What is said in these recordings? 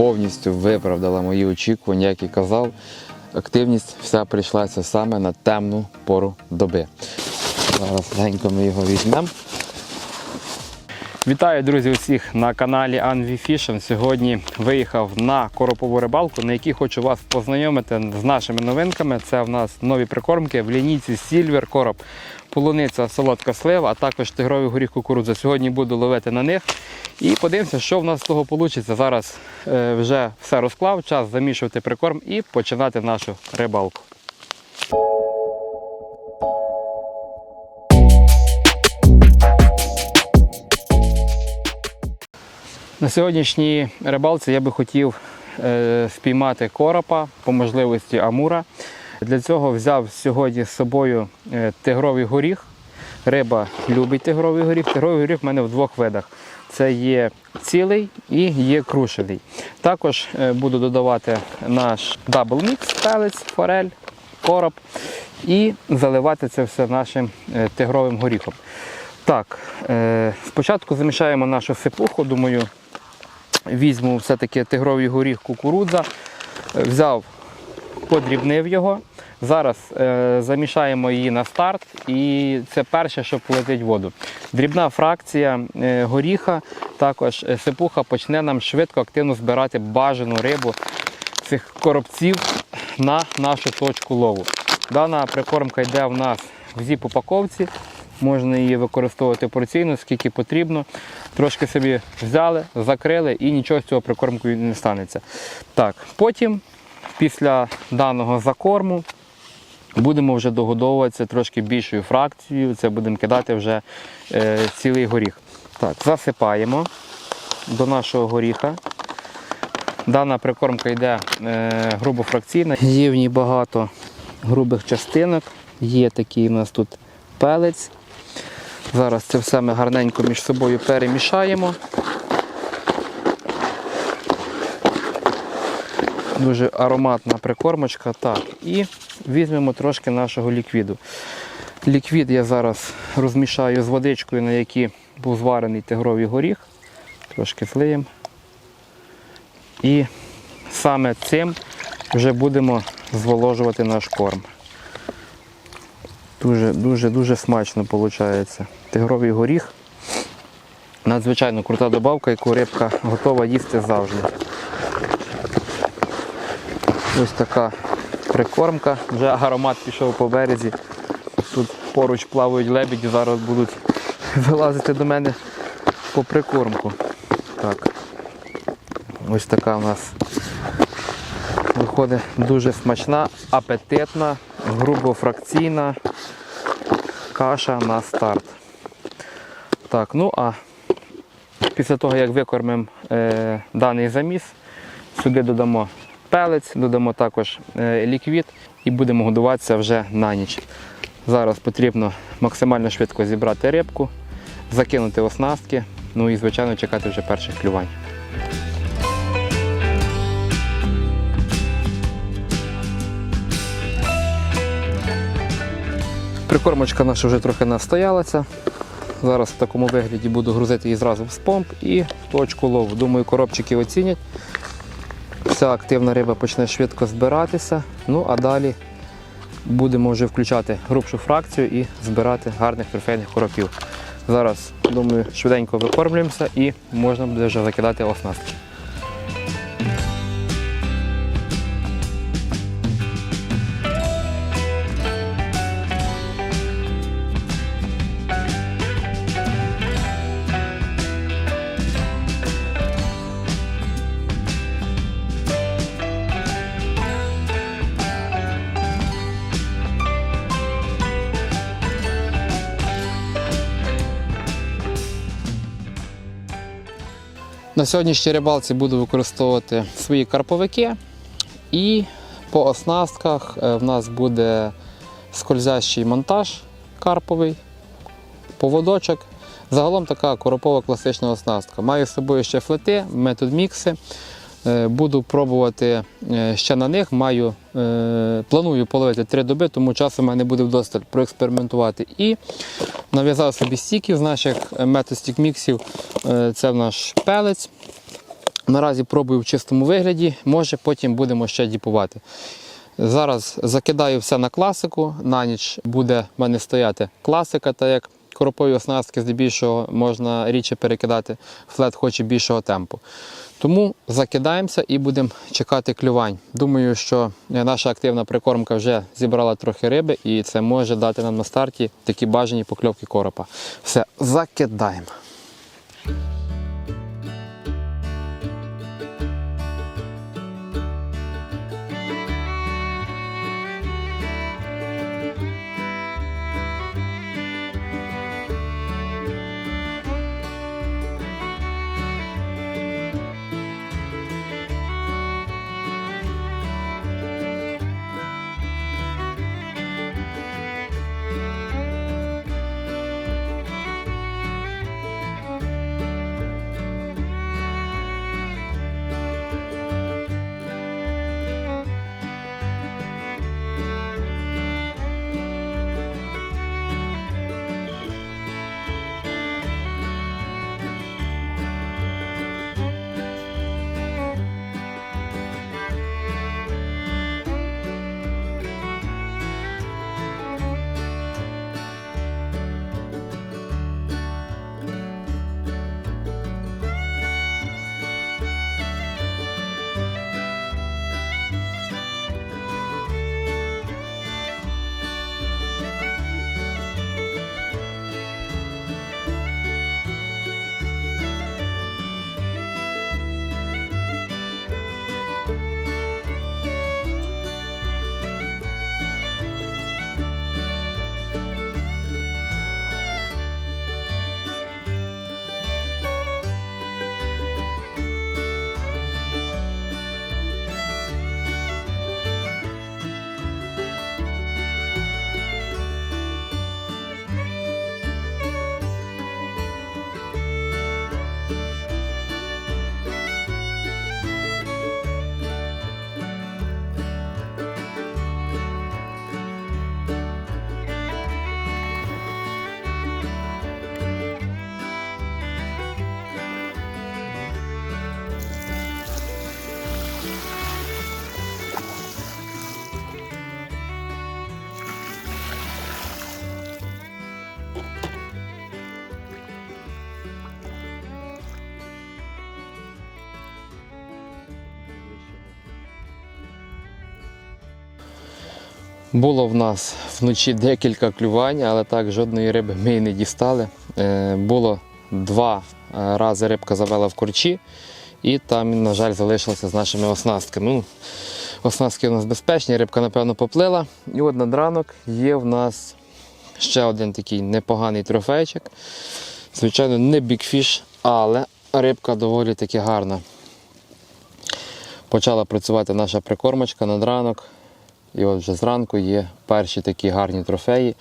повністю виправдала мої очікування, як і казав. Активність вся прийшлася саме на темну пору доби. Зараз легенько ми його візьмемо. Вітаю, друзі, усіх на каналі Anvi Fishing. Сьогодні виїхав на коропову рибалку, на якій хочу вас познайомити з нашими новинками. Це в нас нові прикормки в лінійці Silver Короб, полуниця, солодка слива, а також тигровий горіх кукурудза. Сьогодні буду ловити на них. І подивимося, що в нас з того вийде. Зараз е, вже все розклав, час замішувати прикорм і починати нашу рибалку. На сьогоднішній рибалці я би хотів е, спіймати коропа, по можливості амура. Для цього взяв сьогодні з собою е, тигровий горіх. Риба любить тигровий горіх. Тигровий горіх в мене в двох видах. Це є цілий і є крушений. Також е, буду додавати наш дабл мікс, пелець, форель, короб і заливати це все нашим тигровим горіхом. Так, спочатку замішаємо нашу сипуху, думаю, візьму все-таки тигровий горіх кукурудза, Е, взяв, подрібнив його. Зараз е, замішаємо її на старт, і це перше, що полетить в воду. Дрібна фракція е, горіха, також е, сипуха почне нам швидко активно збирати бажану рибу цих коробців на нашу точку лову. Дана прикормка йде в нас в зіп-упаковці. Можна її використовувати порційно, скільки потрібно. Трошки собі взяли, закрили і нічого з цього прикормкою не станеться. Так, потім, після даного закорму, будемо вже догодовуватися трошки більшою фракцією. Це будемо кидати вже е, цілий горіх. Так, засипаємо до нашого горіха. Дана прикормка йде е, грубофракційна. Є в ній багато грубих частинок. Є такий у нас тут пелець. Зараз це все ми гарненько між собою перемішаємо. Дуже ароматна прикормочка. Так, і візьмемо трошки нашого ліквіду. Ліквід я зараз розмішаю з водичкою, на якій був зварений тигровий горіх. Трошки злиємо. І саме цим вже будемо зволожувати наш корм. Дуже дуже дуже смачно виходить. Тигровий горіх. Надзвичайно крута добавка, яку рибка готова їсти завжди. Ось така прикормка. Вже аромат пішов по березі. Тут поруч плавають лебеді, зараз будуть вилазити до мене по прикормку. Так. Ось така у нас виходить дуже смачна, апетитна, грубофракційна каша на старт. Так, ну а після того, як викормимо е, даний заміс, сюди додамо пелець, додамо також е, ліквід і будемо годуватися вже на ніч. Зараз потрібно максимально швидко зібрати рибку, закинути оснастки, ну і, звичайно, чекати вже перших клювань. Прикормочка наша вже трохи настоялася. Зараз в такому вигляді буду грузити її зразу в спомп і точку лову. Думаю, коробчики оцінять. Вся активна риба почне швидко збиратися. Ну а далі будемо вже включати грубшу фракцію і збирати гарних трофейних коропів. Зараз, думаю, швиденько викормлюємося і можна буде вже закидати оснастки. Сьогоднішній рибалці буду використовувати свої карповики. І по оснастках е, в нас буде скользящий монтаж карповий, поводочок. Загалом така коропова класична оснастка. Маю з собою ще флети, метод мікси. Е, Буду пробувати е, ще на них. Маю, е, планую половити три доби, тому часу в мене буде вдосталь проекспериментувати. І нав'язав собі стіків з наших метод стік міксів. Е, Це наш пелець, Наразі пробую в чистому вигляді, може потім будемо ще діпувати. Зараз закидаю все на класику. На ніч буде в мене стояти класика, так як коропові оснастки здебільшого можна рідше перекидати, флет хоче більшого темпу. Тому закидаємося і будемо чекати клювань. Думаю, що наша активна прикормка вже зібрала трохи риби, і це може дати нам на старті такі бажані покльовки коропа. Все, закидаємо. Було в нас вночі декілька клювань, але так жодної риби ми і не дістали. Е, Було два е, рази рибка завела в корчі, і там, на жаль, залишилася з нашими оснастками. Ну, оснастки у нас безпечні, рибка, напевно, поплила. І от над ранок є в нас ще один такий непоганий трофейчик. Звичайно, не бікфіш, але рибка доволі таки гарна. Почала працювати наша прикормочка над ранок. І от вже зранку є перші такі гарні трофеї.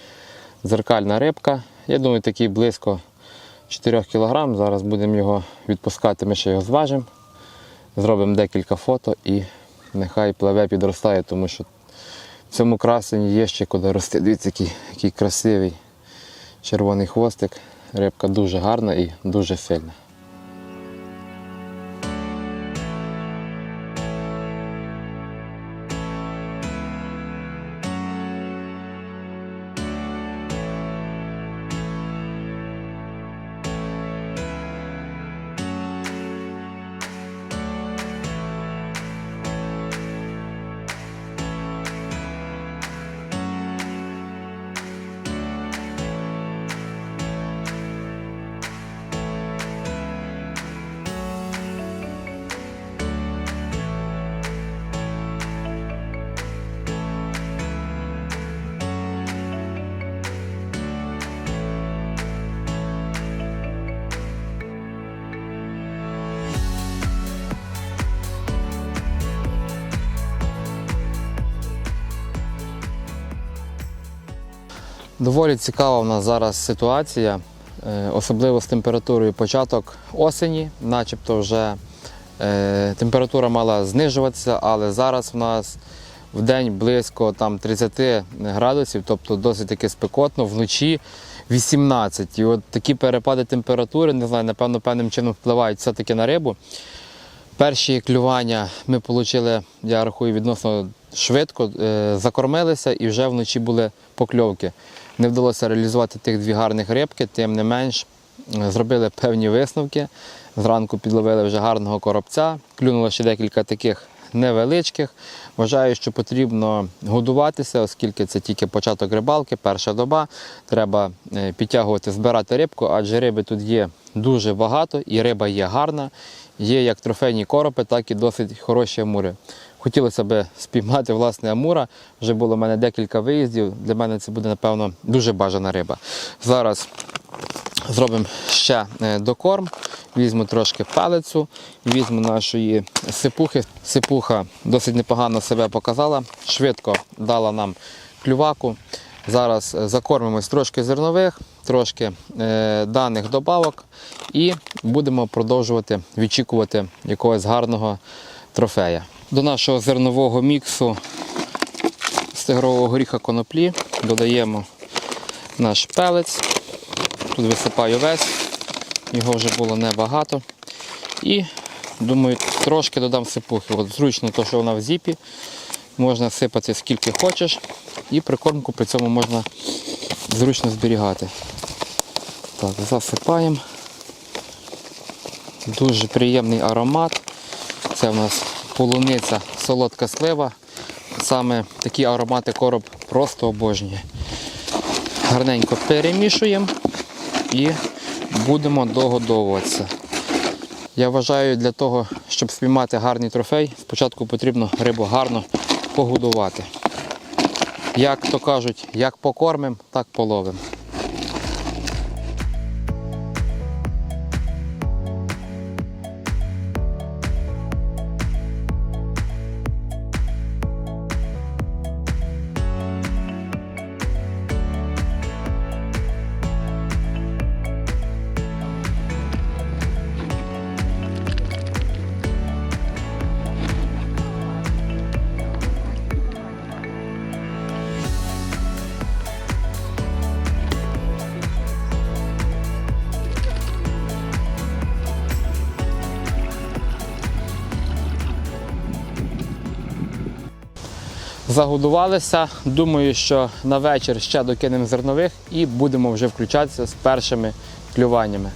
Зеркальна рибка. Я думаю, такий близько 4 кг. Зараз будемо його відпускати, ми ще його зважимо. Зробимо декілька фото і нехай пливе, підростає, тому що в цьому красені є ще куди рости. Дивіться, який, який красивий червоний хвостик. Рибка дуже гарна і дуже сильна. Доволі цікава в нас зараз ситуація, е, особливо з температурою початок осені, начебто вже е, температура мала знижуватися, але зараз в нас в день близько там, 30 градусів, тобто досить таки спекотно, вночі 18. І от такі перепади температури, не знаю, напевно, певним чином впливають все-таки на рибу. Перші клювання ми отримали, я рахую, відносно швидко, е, закормилися і вже вночі були покльовки. Не вдалося реалізувати тих дві гарних рибки, тим не менш е, зробили певні висновки. Зранку підловили вже гарного коробця, клюнуло ще декілька таких невеличких. Вважаю, що потрібно годуватися, оскільки це тільки початок рибалки, перша доба. Треба е, підтягувати, збирати рибку, адже риби тут є дуже багато і риба є гарна. Є як трофейні коропи, так і досить хороші амури. Хотілося б спіймати власне амура. Вже було в мене декілька виїздів. Для мене це буде, напевно, дуже бажана риба. Зараз зробимо ще е, докорм. Візьму трошки палицю, візьму нашої сипухи. Сипуха досить непогано себе показала, швидко дала нам клюваку. Зараз закормимось трошки зернових, трошки е, даних добавок і будемо продовжувати відчікувати якогось гарного трофея. До нашого зернового міксу з тигрового горіха коноплі додаємо наш пелець. Тут висипаю весь, його вже було небагато. І думаю, трошки додам сипухи. От зручно, то, що вона в зіпі. Можна сипати скільки хочеш, і прикормку при цьому можна зручно зберігати. Так, засипаємо. Дуже приємний аромат. Це в нас полуниця, солодка слива. Саме такі аромати короб просто обожнює. Гарненько перемішуємо і будемо догодовуватися. Я вважаю, для того, щоб спіймати гарний трофей, спочатку потрібно рибу гарно погодувати. Як то кажуть, як покормимо, так половимо. Загодувалися. Думаю, що на вечір ще докинемо зернових і будемо вже включатися з першими клюваннями.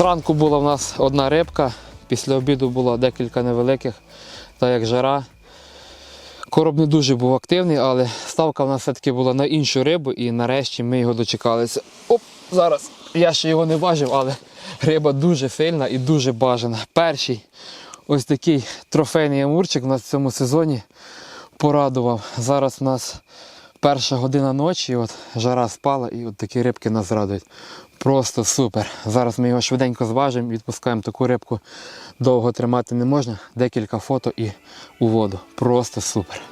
Зранку була в нас одна рибка, після обіду було декілька невеликих, та як жара. Короб не дуже був активний, але ставка в нас все-таки була на іншу рибу і нарешті ми його дочекалися. Оп, зараз я ще його не бачив, але риба дуже сильна і дуже бажана. Перший ось такий трофейний амурчик у нас в цьому сезоні порадував. Зараз у нас перша година ночі, от жара спала і от такі рибки нас радують. Просто супер. Зараз ми його швиденько зважимо, відпускаємо таку рибку. Довго тримати не можна. Декілька фото і у воду. Просто супер.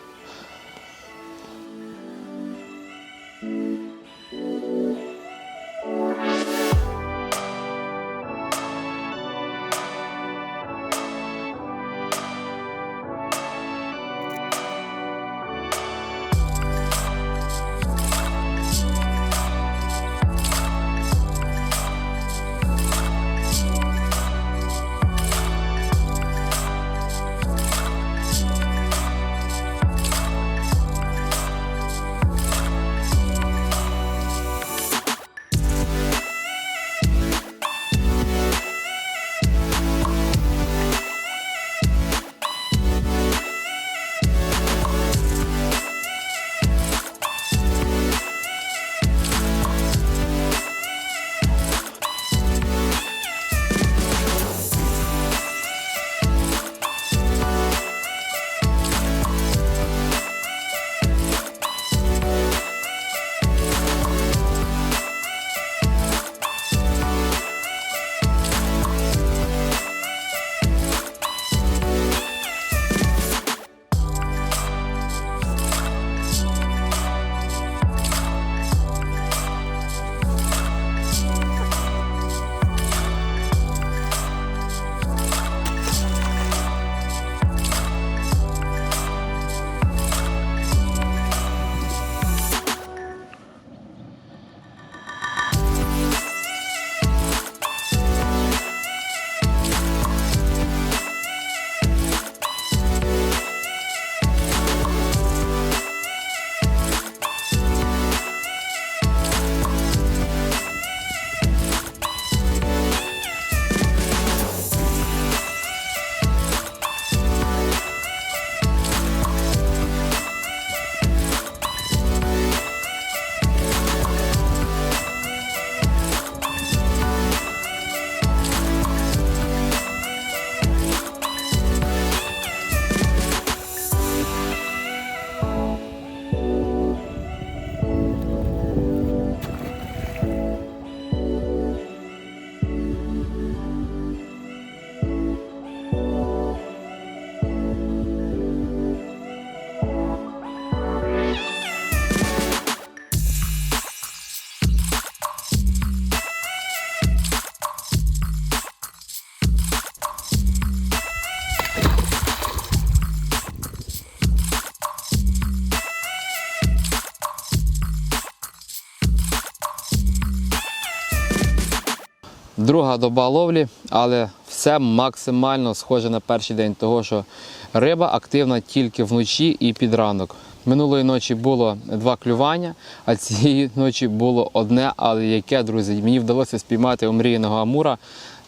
Друга доба ловлі, але все максимально схоже на перший день, того що риба активна тільки вночі і під ранок. Минулої ночі було два клювання, а цієї ночі було одне, але яке, друзі, мені вдалося спіймати омріяного амура.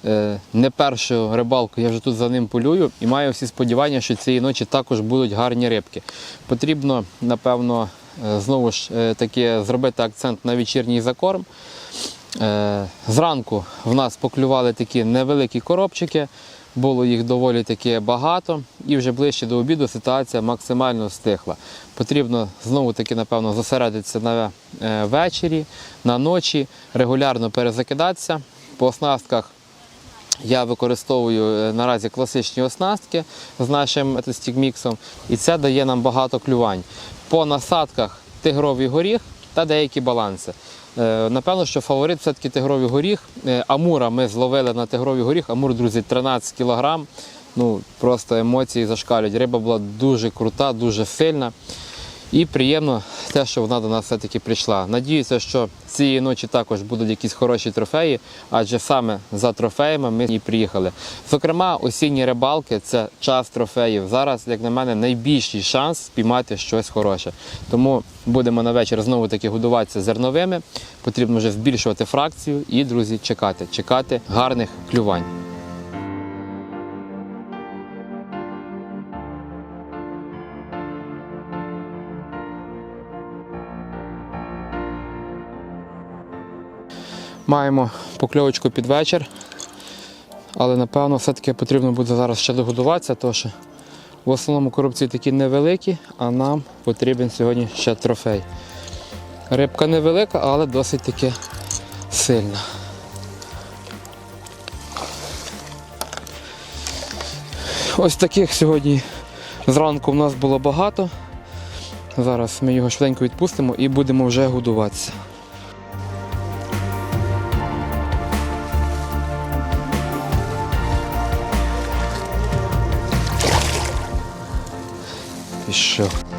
Е, Не першу рибалку я вже тут за ним полюю і маю всі сподівання, що цієї ночі також будуть гарні рибки. Потрібно, напевно, е, знову ж е, таки зробити акцент на вечірній закорм. Е, Зранку в нас поклювали такі невеликі коробчики, було їх доволі таки багато, і вже ближче до обіду ситуація максимально стихла. Потрібно знову таки, напевно, зосередитися на е, вечері, на ночі, регулярно перезакидатися. По оснастках я використовую е, наразі класичні оснастки з нашим стікміксом, і це дає нам багато клювань. По насадках тигровий горіх та деякі баланси. Е, Напевно, що фаворит все-таки тигровий горіх. Е, Амура ми зловили на тигровий горіх. Амур, друзі, 13 кілограм. Ну, просто емоції зашкалюють. Риба була дуже крута, дуже сильна. І приємно те, що вона до нас все-таки прийшла. Надіюся, що цієї ночі також будуть якісь хороші трофеї, адже саме за трофеями ми і приїхали. Зокрема, осінні рибалки це час трофеїв. Зараз, як на мене, найбільший шанс спіймати щось хороше. Тому будемо на вечір знову таки годуватися зерновими. Потрібно вже збільшувати фракцію і, друзі, чекати, чекати гарних клювань. Маємо покльовочку під вечір. Але напевно все-таки потрібно буде зараз ще догодуватися, тому що в основному коробці такі невеликі, а нам потрібен сьогодні ще трофей. Рибка невелика, але досить таки сильна. Ось таких сьогодні зранку в нас було багато. Зараз ми його швиденько відпустимо і будемо вже годуватися. Пішов.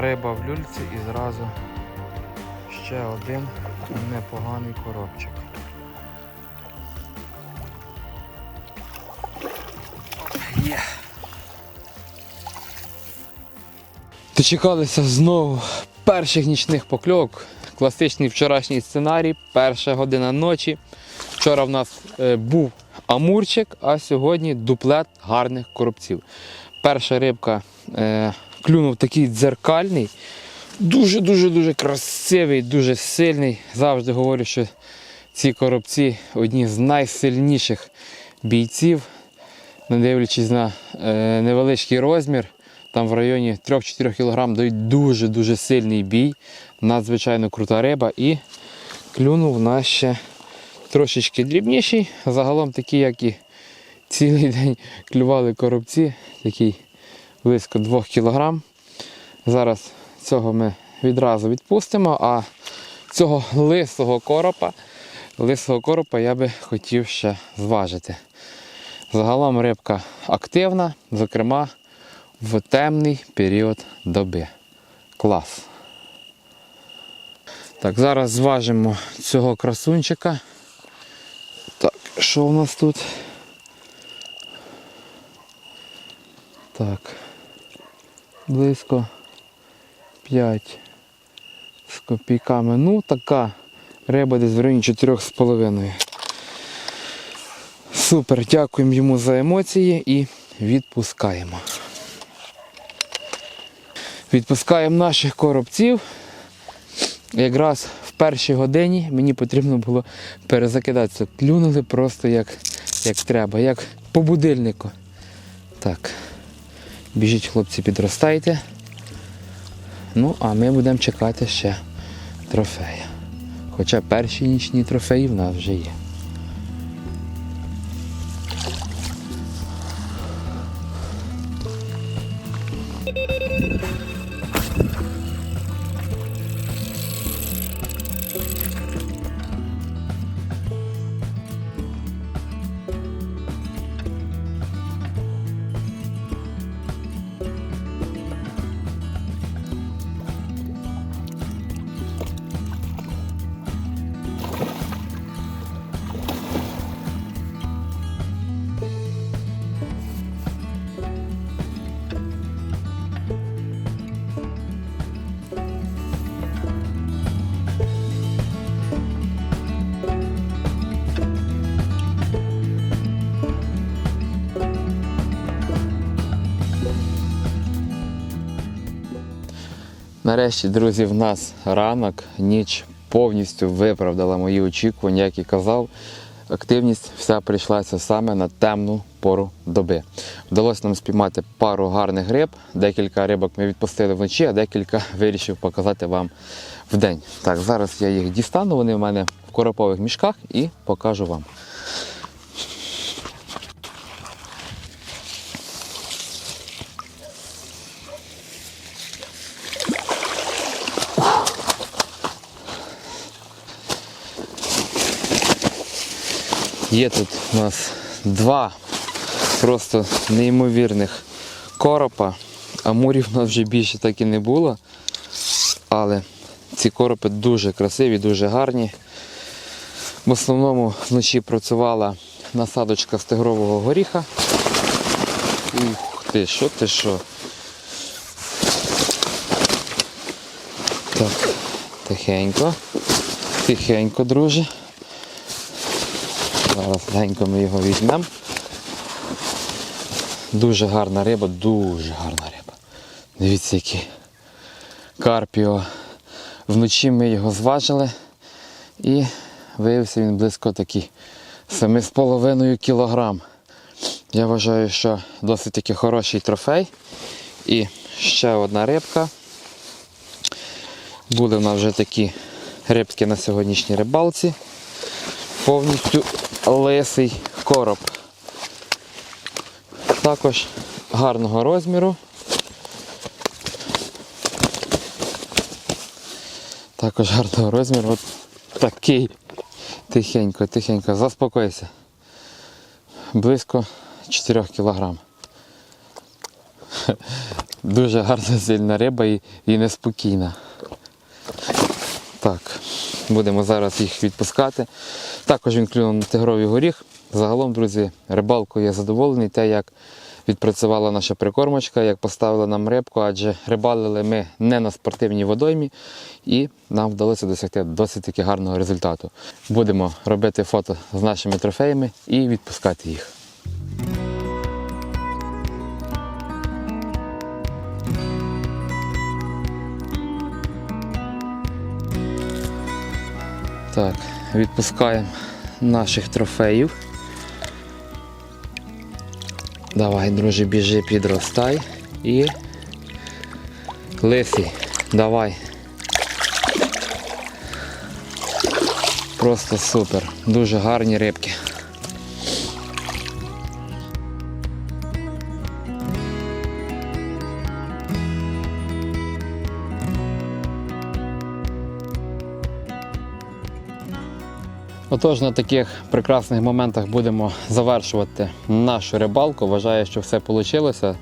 Риба в люльці і зразу ще один непоганий коробчик. Є. Дочекалися знову перших нічних покльовок. Класичний вчорашній сценарій, перша година ночі. Вчора в нас е, був амурчик, а сьогодні дуплет гарних коробців. Перша рибка е, клюнув такий дзеркальний, дуже-дуже дуже красивий, дуже сильний. Завжди говорю, що ці коробці одні з найсильніших бійців, не дивлячись на е, невеличкий розмір. Там в районі 3-4 кг дають дуже-дуже сильний бій, надзвичайно крута риба і клюнув нас ще трошечки дрібніший. Загалом такі, як і цілий день клювали коробці, такий близько 2 кг. Зараз цього ми відразу відпустимо, а цього лисого коропа, лисого коропа я би хотів ще зважити. Загалом рибка активна, зокрема в темний період доби. Клас. Так, зараз зважимо цього красунчика. Так, що у нас тут? Так. Близько 5 з копійками. Ну, така риба десь в районі 4,5. Супер, дякуємо йому за емоції і відпускаємо. Відпускаємо наших коробців. якраз в першій годині мені потрібно було перезакидатися. Клюнули просто як, як треба, як по будильнику. Так. Біжіть, хлопці, підростайте. Ну, а ми будемо чекати ще трофея. Хоча перші нічні трофеї в нас вже є. Нарешті, друзі, в нас ранок, ніч повністю виправдала мої очікування, як і казав. Активність вся прийшлася саме на темну пору доби. Вдалося нам спіймати пару гарних риб. Декілька рибок ми відпустили вночі, а декілька вирішив показати вам вдень. Так, зараз я їх дістану, вони в мене в коропових мішках і покажу вам. Є тут у нас два просто неймовірних коропа. Амурів у нас вже більше так і не було. Але ці коропи дуже красиві, дуже гарні. В основному вночі працювала насадочка з тигрового горіха. Ух ти, що ти що? Так, тихенько. Тихенько, друже. Зараз легенько ми його візьмемо. Дуже гарна риба, дуже гарна риба. Дивіться, який карпіо. Вночі ми його зважили і виявився він близько такий 7,5 кілограм. Я вважаю, що досить таки хороший трофей. І ще одна рибка. Були в нас вже такі рибки на сьогоднішній рибалці. Повністю лисий короб. Також гарного розміру. Також гарного розміру. От такий. Тихенько, тихенько, заспокойся. Близько 4 кілограм. Дуже гарна сильна риба і, і неспокійна. Так, будемо зараз їх відпускати. Також він клюнув на тигровий горіх. Загалом, друзі, рибалкою я задоволений, те, як відпрацювала наша прикормочка, як поставили нам рибку, адже рибалили ми не на спортивній водоймі і нам вдалося досягти досить таки гарного результату. Будемо робити фото з нашими трофеями і відпускати їх. Так, відпускаємо наших трофеїв. Давай, друже, біжи, підростай. І лисий, давай. Просто супер. Дуже гарні рибки. Отож, на таких прекрасних моментах будемо завершувати нашу рибалку. Вважаю, що все вийшло.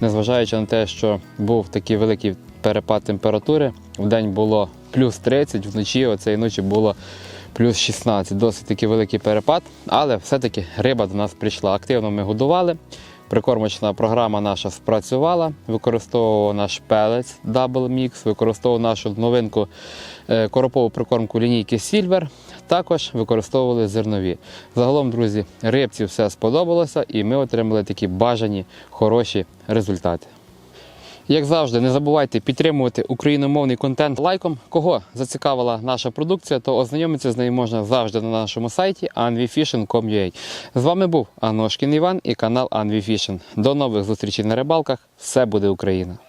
Незважаючи на те, що був такий великий перепад температури, в день було плюс 30, вночі оцеї ночі було плюс 16. Досить такий великий перепад, але все-таки риба до нас прийшла. Активно ми годували. Прикормочна програма наша спрацювала, використовував наш пелець Double Mix, використовував нашу новинку е, коропову прикормку лінійки Silver. Також використовували зернові. Загалом, друзі, рибці все сподобалося і ми отримали такі бажані хороші результати. Як завжди, не забувайте підтримувати україномовний контент лайком. Кого зацікавила наша продукція, то ознайомитися з нею можна завжди на нашому сайті anvifishing.com.ua. З вами був Аношкін Іван і канал Anvifishing. До нових зустрічей на рибалках. Все буде Україна!